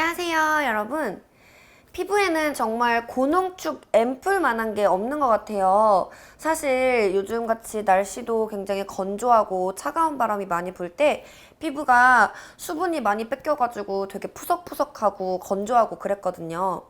안녕하세요, 여러분. 피부에는 정말 고농축 앰플만한 게 없는 것 같아요. 사실 요즘같이 날씨도 굉장히 건조하고 차가운 바람이 많이 불 때 피부가 수분이 많이 뺏겨가지고 되게 푸석푸석하고 건조하고 그랬거든요.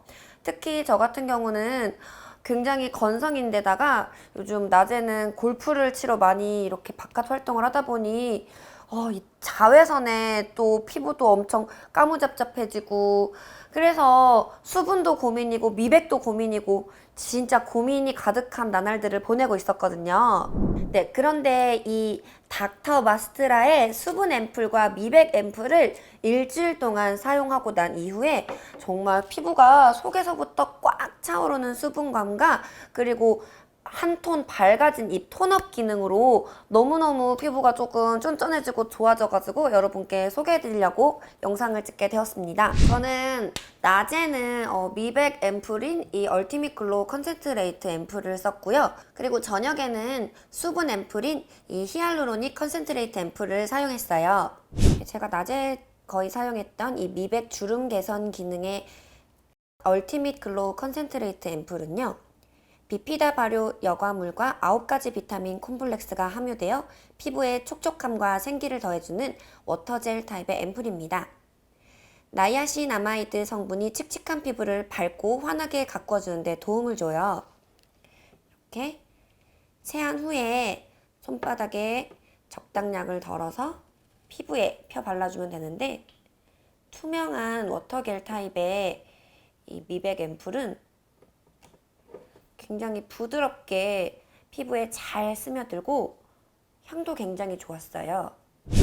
특히 저 같은 경우는 굉장히 건성인데다가 요즘 낮에는 골프를 치러 많이 이렇게 바깥 활동을 하다 보니 어, 이 자외선에 또 피부도 엄청 까무잡잡해지고 그래서 수분도 고민이고 미백도 고민이고 진짜 고민이 가득한 나날들을 보내고 있었거든요. 네, 그런데 이 닥터 마스트라의 수분 앰플과 미백 앰플을 일주일 동안 사용하고 난 이후에 정말 피부가 속에서부터 꽉 차오르는 수분감과 그리고 한 톤 밝아진 이 톤업 기능으로 너무너무 피부가 조금 쫀쫀해지고 좋아져가지고 여러분께 소개해드리려고 영상을 찍게 되었습니다. 저는 낮에는 어, 미백 앰플인 이 얼티밋 글로우 컨센트레이트 앰플을 썼고요. 그리고 저녁에는 수분 앰플인 이 히알루로닉 컨센트레이트 앰플을 사용했어요. 제가 낮에 거의 사용했던 이 미백 주름 개선 기능의 얼티밋 글로우 컨센트레이트 앰플은요. 비피다 발효 여과물과 9가지 비타민 콤플렉스가 함유되어 피부에 촉촉함과 생기를 더해주는 워터젤 타입의 앰플입니다. 나이아신 아마이드 성분이 칙칙한 피부를 밝고 환하게 가꿔주는 데 도움을 줘요. 이렇게 세안 후에 손바닥에 적당량을 덜어서 피부에 펴 발라주면 되는데 투명한 워터겔 타입의 이 미백 앰플은 굉장히 부드럽게 피부에 잘 스며들고 향도 굉장히 좋았어요.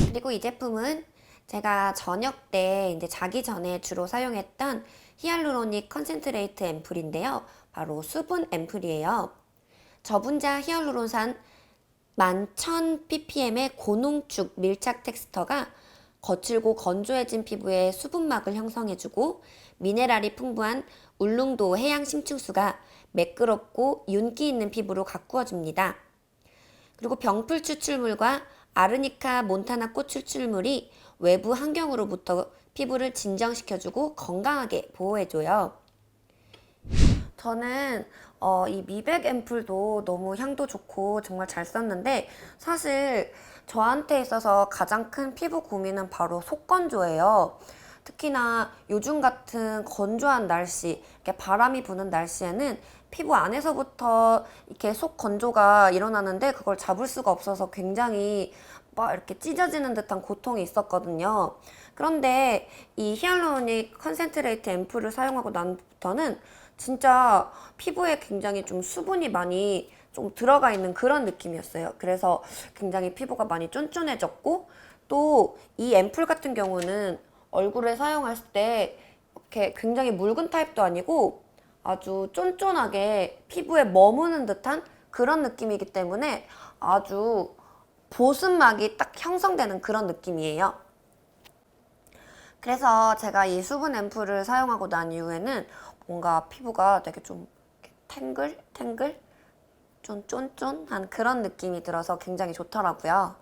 그리고 이 제품은 제가 저녁 때 이제 자기 전에 주로 사용했던 히알루로닉 컨센트레이트 앰플인데요. 바로 수분 앰플이에요. 저분자 히알루론산 11,000ppm의 고농축 밀착 텍스처가 거칠고 건조해진 피부에 수분막을 형성해주고 미네랄이 풍부한 울릉도 해양 심층수가 매끄럽고 윤기 있는 피부로 가꾸어줍니다. 그리고 병풀 추출물과 아르니카 몬타나 꽃 추출물이 외부 환경으로부터 피부를 진정시켜주고 건강하게 보호해줘요. 저는 어, 이 미백 앰플도 너무 향도 좋고 정말 잘 썼는데 사실 저한테 있어서 가장 큰 피부 고민은 바로 속건조예요. 특히나 요즘 같은 건조한 날씨, 이렇게 바람이 부는 날씨에는 피부 안에서부터 이렇게 속 건조가 일어나는데 그걸 잡을 수가 없어서 굉장히 막 이렇게 찢어지는 듯한 고통이 있었거든요. 그런데 이 히알루로닉 컨센트레이트 앰플을 사용하고 난부터는 진짜 피부에 굉장히 좀 수분이 많이 좀 들어가 있는 그런 느낌이었어요. 그래서 굉장히 피부가 많이 쫀쫀해졌고 또 이 앰플 같은 경우는 얼굴에 사용했을 때 이렇게 굉장히 묽은 타입도 아니고 아주 쫀쫀하게 피부에 머무는 듯한 그런 느낌이기 때문에 아주 보습막이 딱 형성되는 그런 느낌이에요. 그래서 제가 이 수분 앰플을 사용하고 난 이후에는 뭔가 피부가 되게 좀 탱글? 탱글? 좀 쫀쫀한 그런 느낌이 들어서 굉장히 좋더라고요.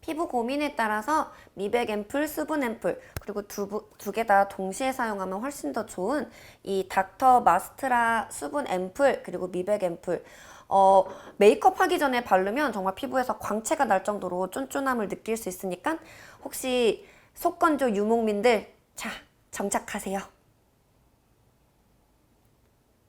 피부 고민에 따라서 미백 앰플, 수분 앰플 그리고 두 개 다 동시에 사용하면 훨씬 더 좋은 이 닥터 마스트라 수분 앰플 그리고 미백 앰플 어, 메이크업 하기 전에 바르면 정말 피부에서 광채가 날 정도로 쫀쫀함을 느낄 수 있으니까 혹시 속건조 유목민들 자 정착하세요.